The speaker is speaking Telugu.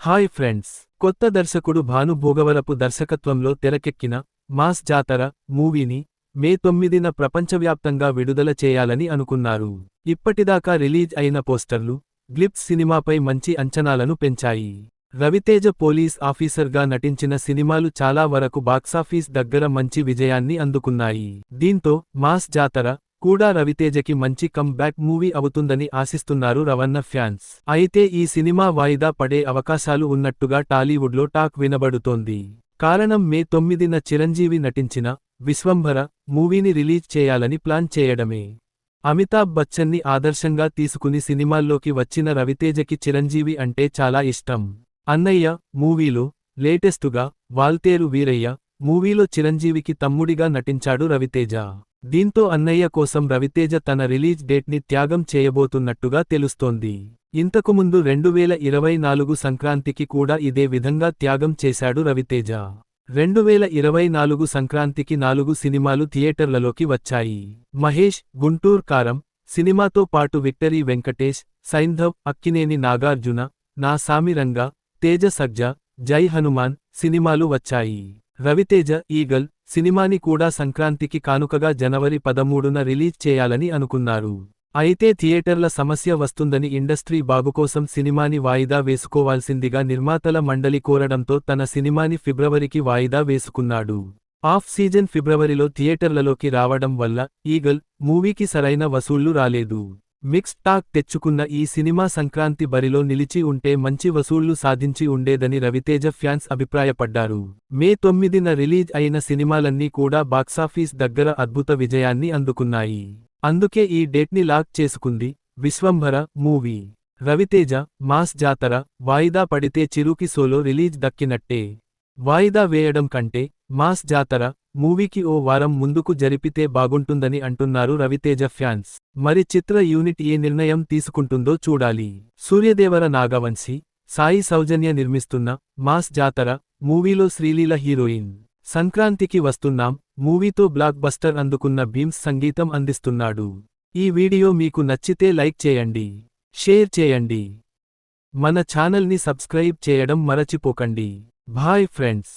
హాయ్ ఫ్రెండ్స్ కొత్త దర్శకుడు భాను భోగవరపు దర్శకత్వంలో తెరకెక్కిన మాస్ జాతర మూవీని మే తొమ్మిదిన ప్రపంచవ్యాప్తంగా విడుదల చేయాలని అనుకున్నారు. ఇప్పటిదాకా రిలీజ్ అయిన పోస్టర్లు గ్లిప్స్ సినిమాపై మంచి అంచనాలను పెంచాయి. రవితేజ పోలీస్ ఆఫీసర్గా నటించిన సినిమాలు చాలా వరకు బాక్సాఫీస్ దగ్గర మంచి విజయాన్ని అందుకున్నాయి. దీంతో మాస్ జాతర కూడా రవితేజకి మంచి కమ్ బ్యాక్ మూవీ అవుతుందని ఆశిస్తున్నారు రవణ ఫ్యాన్స్. అయితే ఈ సినిమా వాయిదా పడే అవకాశాలు ఉన్నట్టుగా టాలీవుడ్లో టాక్ వినబడుతోంది. కారణం మే తొమ్మిదిన చిరంజీవి నటించిన విశ్వంభర మూవీని రిలీజ్ చేయాలని ప్లాన్ చేయడమే. అమితాబ్ బచ్చన్ని ఆదర్శంగా తీసుకుని సినిమాల్లోకి వచ్చిన రవితేజకి చిరంజీవి అంటే చాలా ఇష్టం. అన్నయ్య మూవీలో లేటెస్టుగా వాల్తేరు వీరయ్య మూవీలో చిరంజీవికి తమ్ముడిగా నటించాడు రవితేజ. దీంతో అన్నయ్య కోసం రవితేజ తన రిలీజ్ డేట్ని త్యాగం చేయబోతున్నట్టుగా తెలుస్తోంది. ఇంతకుముందు రెండువేల ఇరవై నాలుగు సంక్రాంతికి కూడా ఇదే విధంగా త్యాగం చేశాడు రవితేజ. రెండువేల ఇరవై నాలుగు సంక్రాంతికి నాలుగు సినిమాలు థియేటర్లలోకి వచ్చాయి. మహేష్ గుంటూర్ కారం సినిమాతో పాటు విక్టరీ వెంకటేష్ సైంధవ్ అక్కినేని నాగార్జున నా సామిరంగా తేజ సజ్జ జై హనుమాన్ సినిమాలు వచ్చాయి. రవితేజ ఈగల్ సినిమాని కూడా సంక్రాంతికి కానుకగా జనవరి పదమూడున రిలీజ్ చేయాలని అనుకున్నారు. అయితే థియేటర్ల సమస్య వస్తుందని ఇండస్ట్రీ బాబుకోసం సినిమాని వాయిదా వేసుకోవాల్సిందిగా నిర్మాతల మండలి కోరడంతో తన సినిమాని ఫిబ్రవరికి వాయిదా వేసుకున్నాడు. ఆఫ్ సీజన్ ఫిబ్రవరిలో థియేటర్లలోకి రావడం వల్ల ఈగల్ మూవీకి సరైన వసూళ్ళు రాలేదు. మిక్స్డ్ టాక్ తెచ్చుకున్న ఈ సినిమా సంక్రాంతి బరిలో నిలిచి ఉంటే మంచి వసూళ్ళు సాధించి ఉండేదని రవితేజ ఫ్యాన్స్ అభిప్రాయపడ్డారు. మే తొమ్మిదిన రిలీజ్ అయిన సినిమాలన్నీ కూడా బాక్సాఫీస్ దగ్గర అద్భుత విజయాన్ని అందుకున్నాయి. అందుకే ఈ డేట్ని లాక్ చేసుకుంది విశ్వంభర మూవీ. రవితేజ మాస్ జాతర వాయిదా పడితే చిరుకి సోలో రిలీజ్ దక్కినట్టే. వాయిదా వేయడం కంటే మాస్ జాతర మూవీకి ఓ వారం ముందుకు జరిపితే బాగుంటుందని అంటున్నారు రవితేజ ఫ్యాన్స్. మరి చిత్ర యూనిట్ ఏ నిర్ణయం తీసుకుంటుందో చూడాలి. సూర్యదేవర నాగవంశి సాయి సౌజన్య నిర్మిస్తున్న మాస్ జాతర మూవీలో శ్రీలీల హీరోయిన్. సంక్రాంతికి వస్తున్నాం మూవీతో బ్లాక్ బస్టర్ అందుకున్న భీమ్స్ సంగీతం అందిస్తున్నాడు. ఈ వీడియో మీకు నచ్చితే లైక్ చేయండి షేర్ చేయండి. మన ఛానల్ని సబ్స్క్రైబ్ చేయడం మరచిపోకండి. Bye friends.